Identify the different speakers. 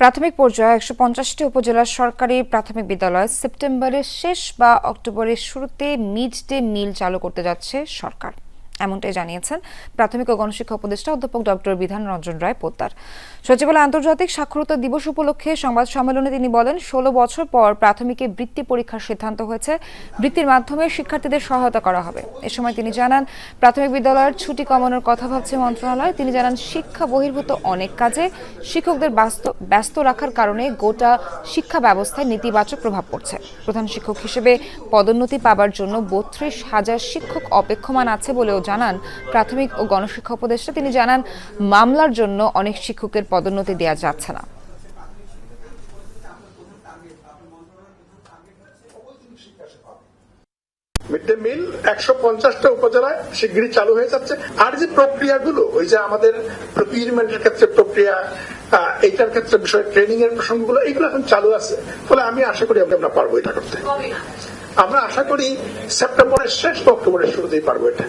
Speaker 1: প্রাথমিক পর্যায়ে একশো পঞ্চাশটি উপজেলার সরকারি প্রাথমিক বিদ্যালয় সেপ্টেম্বরের শেষ বা অক্টোবরের শুরুতে মিড ডে মিল চালু করতে যাচ্ছে সরকার। এমনটাই জানিয়েছেন প্রাথমিক ও গণশিক্ষা উপদেষ্টা অধ্যাপক ডক্টর বিধান রঞ্জন রায় পোদ্দার। সচিবালয় আন্তর্জাতিক সাক্ষরতা দিবস উপলক্ষে সংবাদ সম্মেলনে তিনি বলেন, ষোলো বছর পর প্রাথমিকে বৃত্তি পরীক্ষার সিদ্ধান্ত হয়েছে। বৃত্তির মাধ্যমে শিক্ষার্থীদের সহায়তা করা হবে। এ সময় তিনি জানান, প্রাথমিক বিদ্যালয়ের ছুটি কমানোর কথা ভাবছে মন্ত্রণালয়। তিনি জানান, শিক্ষা বহির্ভূত অনেক কাজে শিক্ষকদের ব্যস্ত রাখার কারণে গোটা শিক্ষা ব্যবস্থায় নেতিবাচক প্রভাব পড়ছে। প্রধান শিক্ষক হিসেবে পদোন্নতি পাবার জন্য বত্রিশ হাজার শিক্ষক অপেক্ষমান আছে বলেও জানান প্রাথমিক ও গণশিক্ষা উপদেষ্টা। তিনি জানান, মামলার জন্য অনেক শিক্ষকের পদোন্নতি দেওয়া যাচ্ছে না।
Speaker 2: মিড ডে মিল একশো পঞ্চাশটা উপজেলায় শিগগিরই চালু হয়ে যাচ্ছে। আর যে প্রক্রিয়াগুলো, ওই যে আমাদের ক্ষেত্রে প্রক্রিয়া এইটার ক্ষেত্রে বিষয় ট্রেনিং এর প্রসঙ্গগুলো এগুলো এখন চালু আছে। ফলে আমি আশা করি আমরা পারব এটা করতে। আমরা আশা করি সেপ্টেম্বরের শেষ অক্টোবরের শুরুতেই পারব এটা।